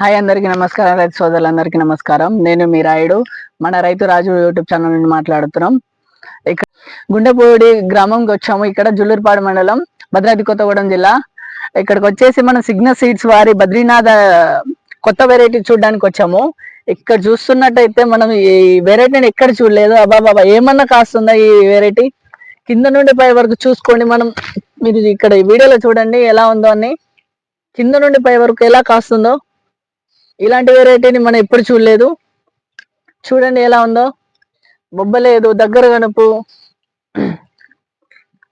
Hi అందరికీ నమస్కారం రైతు సోదరులందరికీ నమస్కారం. నేను మీ రాయుడు. మన రైతు రాజు యూట్యూబ్ ఛానల్ నుండి మాట్లాడుతున్నాం. ఇక్కడ గుండెపూడి గ్రామంకి వచ్చాము. ఇక్కడ జుల్లూరుపాడు మండలం భద్రాద్రి కొత్తగూడెం జిల్లా. ఇక్కడికి వచ్చేసి మనం సిగ్నల్ సీడ్స్ వారి బద్రీనాథ్ కొత్త వెరైటీ చూడడానికి వచ్చాము. ఇక్కడ చూస్తున్నట్టయితే మనం ఈ వెరైటీని ఎక్కడ చూడలేదు. అబ్బా బాబా ఏమన్నా కాస్తుందా ఈ వెరైటీ? కింద నుండి పై వరకు చూసుకోండి మనం. మీరు ఇక్కడ ఈ వీడియోలో చూడండి ఎలా ఉందో అని కింద నుండి పై వరకు ఎలా కాస్తుందో. ఇలాంటి వెరైటీని మనం ఎప్పుడు చూడలేదు. చూడండి ఎలా ఉందో. బొబ్బలేదు దగ్గర గనుపు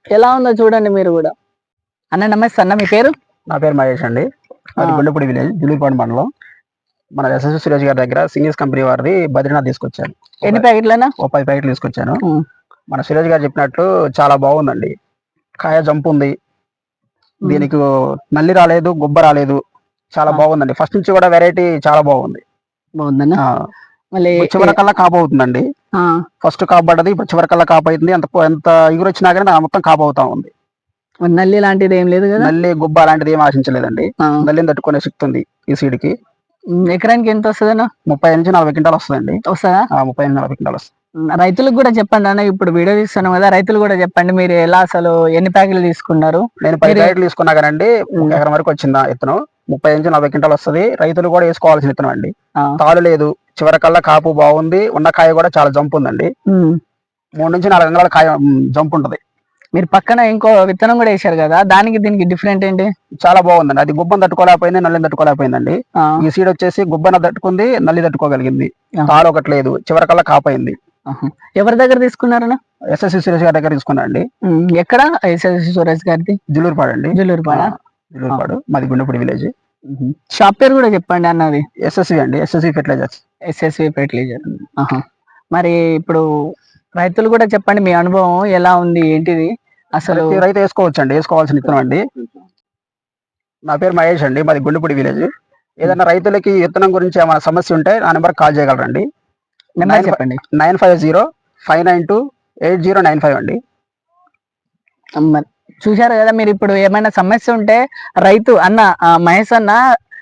ఎలా ఉందో చూడండి మీరు కూడా. అన్న నమస్తే అన్న మీ పేరు? నా పేరు మహేష్ అండి. గుండెపూడి విలేజ్ జులీపాడు మండలం. మన ఎస్ఎస్ సురేష్ గారి దగ్గర సింగిల్స్ కంపెనీ వారిది బద్రీనాథ్ తీసుకొచ్చాను ఎన్ని ప్యాకెట్లైనా ఓ పది ప్యాకెట్లు తీసుకొచ్చాను. మన సురేష్ గారు చెప్పినట్టు చాలా బాగుందండి. కాయ జంప్ ఉంది. దీనికి నల్లి రాలేదు గుబ్బ రాలేదు. చాలా. బాగుందండి. ఫస్ట్ నుంచి కూడా వెరైటీ చాలా బాగుంది. బాగుందన్న? మళ్ళీ చివరికల్లా కాపు అవుతుందండి ఫస్ట్ కాపు పడ్డది ఇప్పుడు చివరికల్లా కాపు అవుతుంది ఎంత ఎంత ఎగురు వచ్చినా కానీ మొత్తం కాపు అవుతా ఉంది నల్లి లాంటిది ఏం లేదు కదా? నల్లి గుబ్బ అలాంటిది ఏం ఆశించలేదండి. నల్లిని తట్టుకునే శక్తి ఉంది ఈ సీడ్కి ఎకరానికి ఎంత వస్తుందన్న? ముప్పై నుంచి నలభై క్వింటాలు వస్తుందండి. వస్తుందా? ఆ, ముప్పై నుంచి నలభై క్వింటాలు వస్తుంది. రైతులకు కూడా చెప్పండి అన్న ఇప్పుడు వీడియో తీస్తున్నాం కదా రైతులు కూడా చెప్పండి మీరు ఎలా అసలు ఎన్ని ప్యాకెట్లు తీసుకున్నారు? నేను పది ప్యాకెట్లు తీసుకున్నా ఉం. ఎకరం వరకు వచ్చిందా ఇత్తనం ముప్పై నుంచి నలభై క్వింటాలు వస్తుంది. రైతులు కూడా వేసుకోవాల్సిన ఇత్తనం అండి. తాలు లేదు చివరికల్లా కాపు బాగుంది ఉన్న కాయ కూడా చాలా జంప్ ఉందండి. మూడు నుంచి నాలుగు అంగాల కాయ జంప్ ఉంటది. మీరు పక్కన ఇంకో విత్తనం కూడా వేశారు కదా దానికి దీనికి డిఫరెంట్ ఏంటి? చాలా బాగుందండి. అది గుబ్బను తట్టుకోలేకపోయింది నల్లిని తట్టుకోలేకపోయిందండి. ఈ సీడ్ వచ్చేసి గుబ్బన తట్టుకుంది నల్లి తట్టుకోగలిగింది. తాలు ఒకటి లేదు చివరికల్లా ఆహా. ఎవరి దగ్గర తీసుకున్నారన్న? ఎస్ఎస్సి సురేష్ గారి దగ్గర తీసుకున్నా అండి ఉమ్, ఎక్కడ ఎస్ఎస్ సురేష్ గారిది? జులూరుపాడు అండి. జుల్లూరుపాడ ఆ, జులూరుపాడు మాది గుండెపూడి విలేజ్ షాప్ పేరు కూడా చెప్పండి అన్నది. ఎస్ఎస్సి అండి. SSC fertilizers. SSV fertilizer. ఆహా. మరి ఇప్పుడు రైతులు కూడా చెప్పండి మీ అనుభవం ఎలా ఉంది ఏంటిది? అసలు రైతు వేసుకోవచ్చు అండి వేసుకోవాల్సిన ఇత్తనం అండి. నా పేరు మహేష్ అండి. మాది గుండెపూడి విలేజ్. ఏదైనా రైతులకి విత్తనం గురించి ఏమైనా సమస్య ఉంటే నా నెంబర్ కాల్ చేయగలరండి. నెంబర్ చెప్పండి. Nine five zero five nine two eight zero nine five అండి. మరి చూశారు కదా మీరు ఇప్పుడు ఏమైనా సమస్య ఉంటే రైతు అన్న ఆ, మహేష్ అన్న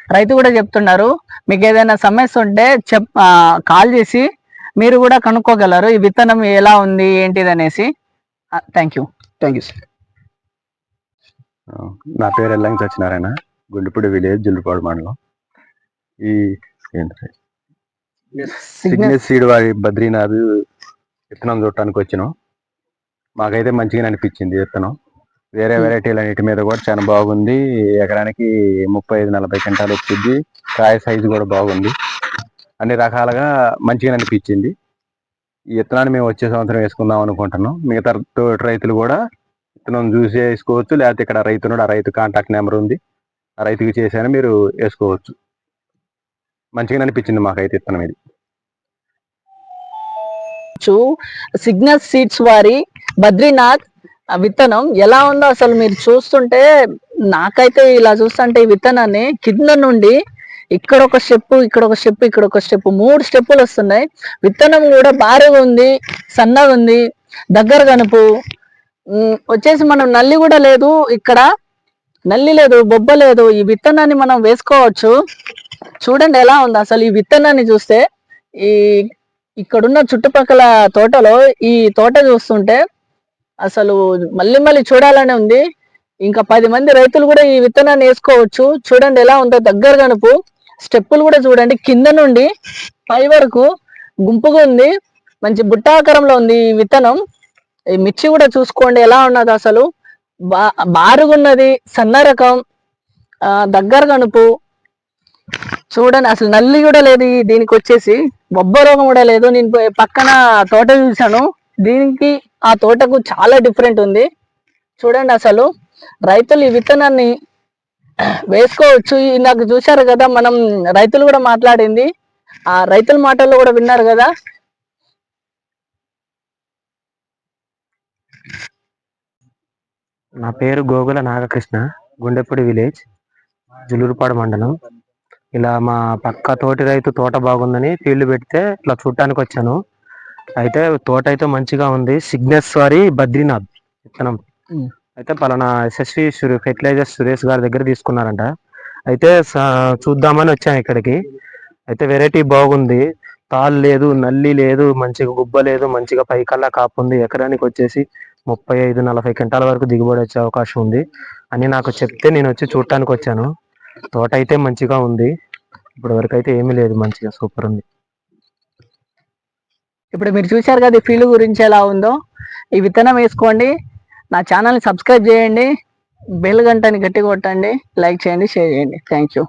రైతు కూడా చెప్తున్నారు. మీకు ఏదైనా సమస్య ఉంటే చెప్ కాల్ చేసి మీరు కూడా కనుక్కోగలరు. ఈ విత్తనం ఎలా ఉంది ఏంటిది అనేసి thank you thank you sir నా పేరు ఎల్లంగి సత్యనారాయణ గుండెపూడి విలేజ్ జుల్లుపాడు మండలం. ఈ సిగ్నెస్ సీడ్ వారి బద్రీనాథ్ విత్తనం చూడటానికి వచ్చినాం. మాకైతే మంచిగా అనిపించింది విత్తనం. వేరే. వెరైటీలు అన్నిటి మీద కూడా చాలా బాగుంది. ఎకరానికి ముప్పై ఐదు నలభై క్వింటాలు వచ్చింది కాయ సైజు కూడా బాగుంది. అన్ని రకాలుగా మంచిగా అనిపించింది. ఈ విత్తనాన్ని మేము వచ్చే సంవత్సరం వేసుకుందాం అనుకుంటున్నాం. మిగతా తోటి రైతులు కూడా విత్తనం చూసి వేసుకోవచ్చు. లేకపోతే ఇక్కడ రైతు ఉన్నాడు ఆ రైతు కాంటాక్ట్ నెంబర్ ఉంది. ఆ రైతుకి చేశాను మీరు వేసుకోవచ్చు. మంచిగా అనిపించింది మాకైతే విత్తనం ఇది. సిగ్నల్ సీడ్స్ వారి బద్రీనాథ్ విత్తనం ఎలా ఉందో అసలు మీరు చూస్తుంటే నాకైతే ఇలా చూస్తుంటే ఈ విత్తనాన్ని కింద నుండి ఇక్కడ ఒక స్టెప్ ఇక్కడ ఒక స్టెప్ ఇక్కడ ఒక స్టెప్ మూడు స్టెప్పులు వస్తున్నాయి. విత్తనం కూడా భారీగా ఉంది సన్నగా ఉంది దగ్గర కనుపు. వచ్చేసి మనం నల్లి కూడా లేదు ఇక్కడ. నల్లి లేదు బొబ్బ లేదు. ఈ విత్తనాన్ని మనం వేసుకోవచ్చు. చూడండి ఎలా ఉంది అసలు ఈ విత్తనాన్ని చూస్తే. ఈ ఇక్కడున్న చుట్టుపక్కల తోటలో ఈ తోట చూస్తుంటే అసలు మళ్ళీ మళ్ళీ చూడాలనే ఉంది. ఇంకా పది మంది రైతులు కూడా ఈ విత్తనాన్ని వేసుకోవచ్చు. చూడండి ఎలా ఉందో దగ్గర కనుపు. స్టెప్పులు కూడా చూడండి. కింద నుండి పై వరకు గుంపుగా ఉంది. మంచి బుట్టాకారంలో ఉంది ఈ విత్తనం. ఈ మిర్చి కూడా చూసుకోండి ఎలా ఉన్నది అసలు. బా బారుగున్నది సన్న రకం దగ్గర కనుపు. చూడండి అసలు నల్లి కూడా లేదు దీనికి వచ్చేసి. బొబ్బ రోగం కూడా లేదు. నేను పక్కన తోట చూశాను. దీనికి ఆ తోటకు చాలా డిఫరెంట్ ఉంది. చూడండి అసలు రైతులు ఈ విత్తనాన్ని వేసుకోవచ్చు. నాకు చూశారు కదా మనం రైతులు కూడా మాట్లాడింది. ఆ రైతుల మాటల్లో కూడా విన్నారు కదా. నా పేరు గోగుల నాగకృష్ణ గుండెపూడి విలేజ్ జులూరుపాడు మండలం. ఇలా మా పక్క తోటి రైతు తోట బాగుందని ఫీల్డ్ పెడితే ఇట్లా చూడటానికి వచ్చాను అయితే తోట అయితే మంచిగా ఉంది. సిగ్నెస్ వారి బద్రీనాథ్ విత్తనం. అయితే పలానా ఎస్ఎస్వి ఫెర్టిలైజర్స్ సురేష్ గారి దగ్గర తీసుకున్నారంట. అయితే చూద్దామని వచ్చాను ఇక్కడికి. అయితే వెరైటీ బాగుంది. తాళ్ళు లేదు నల్లి లేదు మంచిగా గుబ్బ లేదు మంచిగా పైకల్లా కాపు ఉంది. ఎకరానికి వచ్చేసి ముప్పై ఐదు నలభై క్వింటాల వరకు దిగుబడి వచ్చే అవకాశం ఉంది. అని నాకు చెప్తే నేను వచ్చి చూడటానికి వచ్చాను. తోట అయితే మంచిగా ఉంది. ఇప్పుడు వరకు అయితే ఏమీ లేదు. మంచిగా సూపర్ ఉంది. ఇప్పుడు మీరు చూశారు కదా ఈ ఫీల్డ్ గురించి ఎలా ఉందో? ఈ విత్తనం వేసుకోండి. నా ఛానల్ని సబ్స్క్రైబ్ చేయండి. బెల్ గంటని గట్టి కొట్టండి. లైక్ చేయండి షేర్ చేయండి. Thank you.